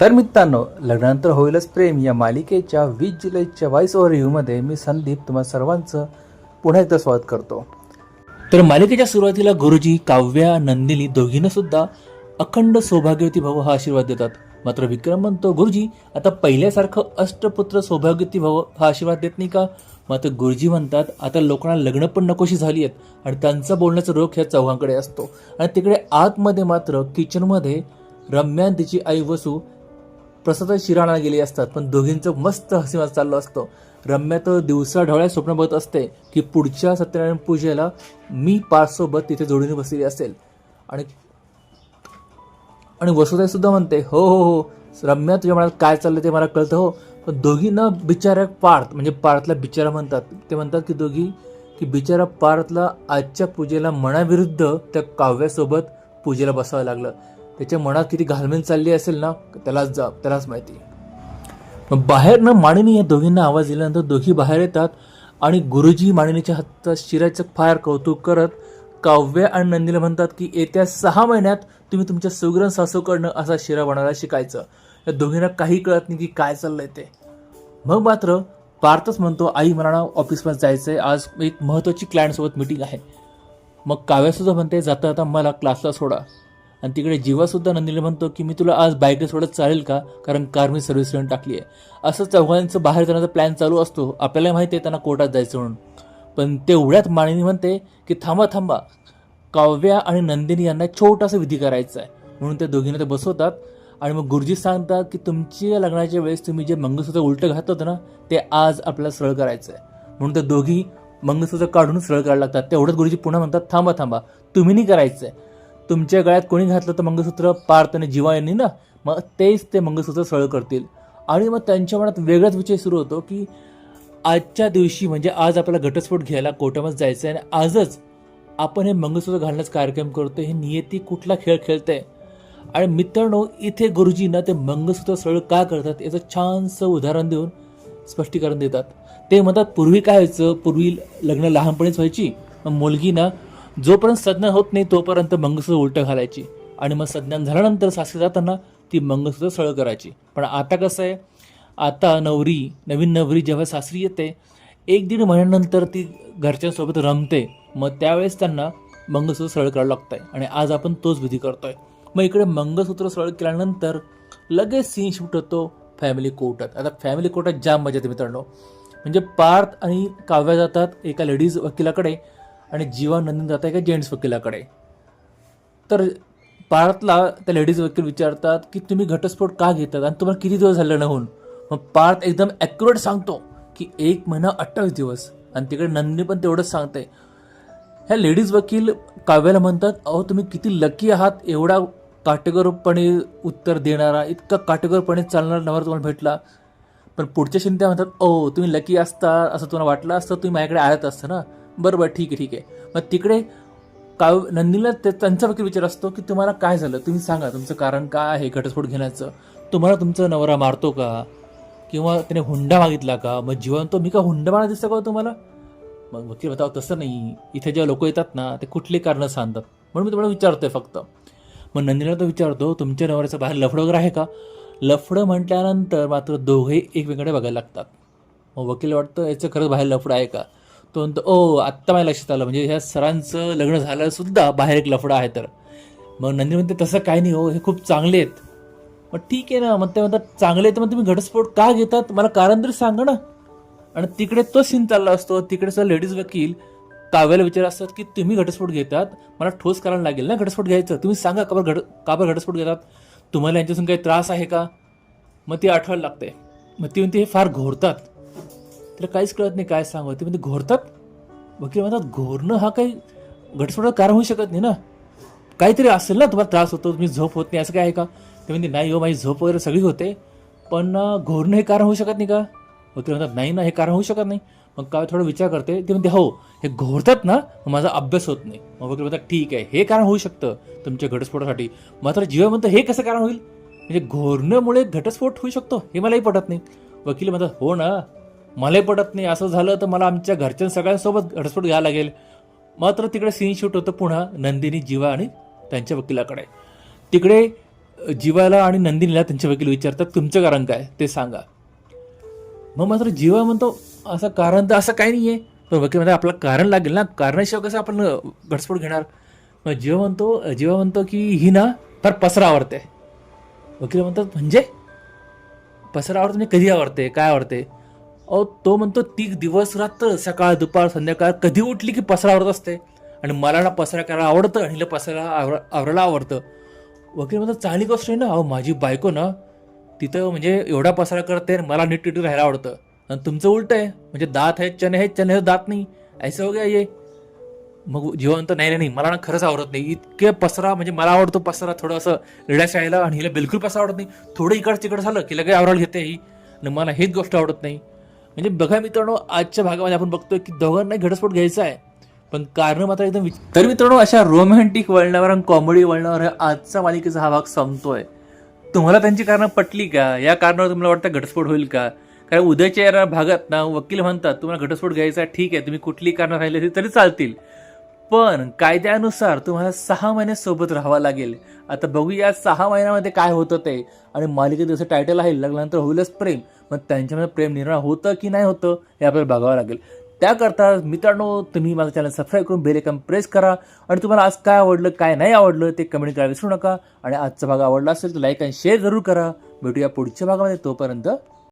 तर मित्रांनो लग्नानंतर होईलच प्रेम. या मालिकेच्या वीस जुलैच्या व्हॉइस ओव्हर रिव्ह्यूमध्ये मी संदीप तुम्हा सर्वांचं पुन्हा एकदा स्वागत करतो. तर मालिकेच्या सुरुवातीला गुरुजी काव्या नंदिनी दोघींना सुद्धा अखंड सौभाग्यवती भव हा आशीर्वाद देतात. मात्र विक्रम म्हणतो गुरुजी आता पहिल्यासारखं अष्टपुत्र सौभाग्यवती भव हा आशीर्वाद देत नाही का? मात्र गुरुजी म्हणतात आता लोकांना लग्न पण नकोशी झाली आहेत आणि त्यांचा बोलण्याचा रोख ह्या चौघांकडे असतो. आणि तिकडे आतमध्ये मात्र किचनमध्ये रम्या तिची आई वसू प्रसाद शिराणा गेली असतात. पण दोघींचं मस्त हसीमात चाललं असतं. रम्या तर दिवसा ढवळ्या स्वप्न बघत असते की पुढच्या सत्यनारायण पूजेला मी पार्सोबत तिथे जोडीने बसलेली असेल. आणि आणि वसुताई सुद्धा म्हणते हो हो हो रम्या तुझ्या मनात काय चाललं ते मला कळतं हो. पण दोघींना बिचारा पार्थ म्हणजे पार्थला बिचारा म्हणतात. ते म्हणतात की दोघी की बिचारा पार्थला आजच्या पूजेला मनाविरुद्ध त्या काव्यासोबत पूजेला बसावं लागलं. त्याच्या मनात किती घालमेल चालली असेल ना त्यालाच जा त्यालाच माहिती. मग बाहेरनं माणिनी या दोघींना आवाज दिल्यानंतर दोघी बाहेर येतात आणि गुरुजी माणिनीच्या हातात शिराचं फार कौतुक करत काव्य आणि नंदीला म्हणतात की येत्या सहा महिन्यात तुम्ही तुमच्या सुग्रण सासूकडनं असा शिरा बनवायला शिकायचं. या दोघींना काही कळत नाही की काय चाललंय ते. मग मात्र पार्थच म्हणतो आई मला ना ऑफिसमध्ये आहे आज एक महत्त्वाची क्लायंटसोबत मिटिंग आहे. मग काव्यासुद्धा म्हणते जाता जाता मला क्लासला सोडा. आणि तिकडे जीवासुद्धा नंदिनी म्हणतो की मी तुला आज बाईकने सोडत चालेल का? कारण कार मी सर्व्हिस करून टाकली आहे असं चौघांचं बाहेर जाण्याचा प्लॅन चालू असतो. आपल्याला माहिती आहे त्यांना कोर्टात जायचं म्हणून. पण तेवढ्यात माणिनी म्हणते की थांबा थांबा. काव्या आणि नंदिनी यांना छोटासा विधी करायचा आहे. म्हणून त्या दोघींना ते बसवतात. आणि मग गुरुजी सांगतात की तुमच्या लग्नाच्या वेळेस तुम्ही जे मंगळसूत्र उलटं घातलं होतं ना ते आज आपल्याला सरळ करायचं आहे. म्हणून त्या दोघी मंगळसूत्र काढून सरळ करायला लागतात. तेवढंच गुरुजी पुन्हा म्हणतात थांबा थांबा. तुम्ही नाही करायचं आहे. तुमच्या गळ्यात कोणी घातलं तर मंगळसूत्र पार्थ आणि जीवा यांनी ना? मग तेच ते मंगळसूत्र सरळ करतील. आणि मग त्यांच्या मनात वेगळाच विषय सुरू होतो की आजच्या दिवशी म्हणजे आज आपल्याला घटस्फोट घ्यायला कोर्टामध्ये जायचं आहे आणि आजच आपण हे मंगळसूत्र घालण्याचा कार्यक्रम करतो हे नियती कुठला खेळ खेळते आणि मित्रांनो इथे गुरुजींना ते मंगळसूत्र सरळ का करतात याचं छानसं उदाहरण देऊन स्पष्टीकरण देतात. ते म्हणतात पूर्वी काय व्हायचं? पूर्वी लग्न लहानपणीच व्हायची. मग मुलगी ना जोपर्यंत संज्ञान होत नाही तोपर्यंत मंगळसूत्र उलटं घालायची. आणि मग संज्ञान झाल्यानंतर सासरी जाताना ती मंगळसूत्र सरळ करायची. पण आता कसं आहे आता नवरी नवीन नवरी जेव्हा सासरी येते एक दीड महिन्यानंतर ती घरच्यांसोबत रमते. मग त्यावेळेस त्यांना मंगळसूत्र सरळ करावं आहे आणि आज आपण तोच विधी करतोय. मग इकडे मंगळसूत्र सरळ केल्यानंतर लगेच सीन शिफ्ट होतो फॅमिली कोर्टात आता फॅमिली कोर्टात जाम मजा येते मित्रांनो. म्हणजे पार्थ आणि काव्या जातात एका लेडीज वकिलाकडे. आणि जीवा नंदन आहे का जेंट्स वकिलाकडे? तर पार्थला त्या लेडीज वकील विचारतात की तुम्ही घटस्फोट का घेतात आणि तुम्हाला किती दिवस झाले होऊन मग पार्थ एकदम ॲक्युरेट सांगतो की एक महिना अठ्ठावीस दिवस. आणि तिकडे नंदिनी पण तेवढंच सांगते. ह्या लेडीज वकील काव्याला म्हणतात अहो तुम्ही किती लकी आहात. एवढा काटेकोरपणे उत्तर देणारा इतका काटेकोरपणे चालणारा नवर तुम्हाला भेटला. पण पुढच्या क्षणी त्या म्हणतात ओ तुम्ही लकी असता असं तुम्हाला वाटलं असतं तुम्ही माझ्याकडे आळत असतं ना. बरं बरं ठीक आहे ठीक आहे. मग तिकडे काव नंदीला ते त्यांचा वकील विचार असतो की तुम्हाला काय झालं? तुम्ही सांगा तुमचं कारण काय आहे घटस्फोट घेण्याचं? तुम्हाला तुमचा नवरा मारतो का? किंवा त्याने हुंडा मागितला का? मग जीवन तो मी का हुंडा मारा दिसतं का हो तुम्हाला? मग वकील बताव तसं नाही. इथे जेव्हा लोक येतात ना ते कुठली कारणं सांगतात? म्हणून मी तुम्हाला विचारतोय फक्त. मग नंदिनीला तो विचारतो तुमच्या नवऱ्याचं बाहेर लफडं वगैरे आहे का? लफडं म्हटल्यानंतर मात्र दोघे एकमेकडे बघायला लागतात. मग वकील वाटतं याचं खरंच बाहेर लफडं आहे का? तो म्हणतो ओ आत्ता माझ्या लक्षात आलं. म्हणजे ह्या सरांचं लग्न झालं सुद्धा बाहेर एक लफडा आहे तर. मग नंदिनी म्हणते तसं काय नाही हो हे खूप चांगले आहेत. मग ठीक आहे ना. मग ते म्हणतात चांगले आहेत. मग तुम्ही घटस्फोट का घेतात? मला कारण तरी सांगा ना. आणि तिकडे तो सीन चालला असतो. तिकडे सुद्धा लेडीज वकील काव्याला विचार असतात की तुम्ही घटस्फोट घेतात? मला ठोस करायला लागेल ना घटस्फोट घ्यायचं. तुम्ही सांगा का बरं घट का बरं घटस्फोट घेतात? तुम्हाला यांच्यापासून काही त्रास आहे का? मग ती आठवायला लागते. मग ती म्हणते हे फार घोरतात. तिला काहीच कळत नाही काय सांगू. ते म्हणजे घोरतात? वकील म्हणतात घोरणं हा काही घटस्फोट कारण होऊ शकत नाही ना. काहीतरी असेल ना तुम्हाला त्रास होतो तुम्ही झोप होत नाही असं काय आहे का? ते म्हणते नाही हो माझी झोप वगैरे सगळी होते पण घोरणं हे कारण होऊ शकत नाही का? वकील म्हणतात नाही ना हे कारण होऊ शकत नाही. मग काय थोडा विचार करते. ते म्हणते हो हे घोरतात ना मग माझा अभ्यास होत नाही. मग वकील म्हणतात ठीक आहे हे कारण होऊ शकतं तुमच्या घटस्फोटासाठी. मात्र जीवा म्हणतं हे कसं कारण होईल? म्हणजे घोरण्यामुळे घटस्फोट होऊ शकतो हे मलाही पटत नाही. वकील म्हणतात हो ना मलाही पटत नाही असं झालं तर मला आमच्या घरच्या सगळ्यांसोबत घडस्फोट घ्यावा लागेल. मात्र तिकडे सीन शूट होतं पुन्हा नंदिनी जीवा आणि त्यांच्या वकिलाकडे. तिकडे जीवाला आणि नंदिनीला त्यांचे वकील विचारतात तुमचं कारण काय? ते सांगा. मग मात्र जीवा म्हणतो असं कारण तर असं काही नाही आहे पण वकील म्हणजे आपलं कारण लागेल ना कारणाशिवाय कसं आपण घडस्फोट घटस्फोट घेणार? मग जीवा म्हणतो जीवा म्हणतो की ही ना फार पसरा आवडते. वकील म्हणतात म्हणजे? पसरा आवडते म्हणजे कधी आवडते? काय आवडते? अहो तो म्हणतो ती दिवस रात्र सकाळ दुपार संध्याकाळ कधी उठली की पसरा आवडत असते? आणि मला ना पसरा करायला आवडतं आणि हिला पसरा आवर आवरायला आवडतं. वकील म्हणतो चांगली गोष्ट आहे ना अहो माझी बायको ना तिथं म्हणजे एवढा पसरा करते आणि मला नीट नीट राहायला आवडतं. आणि तुमचं उलट आहे म्हणजे दात आहेत चने आहेत चने दात नाही. ऐसं हो गया ये. मग जिवंत नाही नाही नाही मला ना खरंच आवडत नाही. इतके पसरा म्हणजे मला आवडतो पसरा थोडं असं रिड्या शाळेला आणि हिला बिलकुल पसरा आवडत नाही. थोडं इकडं तिकडं झालं की लगेच आवरायला घेते ही. आणि मला हीच गोष्ट आवडत नाही. म्हणजे बघा मित्रांनो आजच्या भागामध्ये आपण बघतोय की दोघांनाही घटस्फोट घ्यायचा आहे. पण कारण मात्र एकदम तर मित्रांनो अशा रोमॅन्टिक वळणावर आणि कॉमेडी वळणावर आजचा मालिकेचा हा भाग संपतोय. तुम्हाला त्यांची कारणं पटली का? या कारणावर तुम्हाला वाटतं घटस्फोट होईल का? कारण उद्याच्या या भागात ना वकील म्हणतात तुम्हाला घटस्फोट घ्यायचा आहे, ठीक आहे तुम्ही कुठली कारणं राहिली तरी चालतील. पण कायद्यानुसार तुम्हाला सहा महिने सोबत राहावं लागेल. आता बघूया सहा महिन्यामध्ये काय होतं ते. आणि मालिकेत जसं टायटल आहे लग्नानंतर होईलच प्रेम. मग त्यांच्यामध्ये प्रेम निर्माण होतं की नाही होतं हे आपल्याला बघावं लागेल. त्याकरता मित्रांनो तुम्ही माझं चॅनल सबस्क्राईब करून बेल आयकॉन प्रेस करा. आणि तुम्हाला आज काय आवडलं काय नाही आवडलं ते कमेंट करायला विसरू नका. आणि आजचा भाग आवडला असेल तर लाईक आणि शेअर जरूर करा. भेटूया पुढच्या भागामध्ये. तोपर्यंत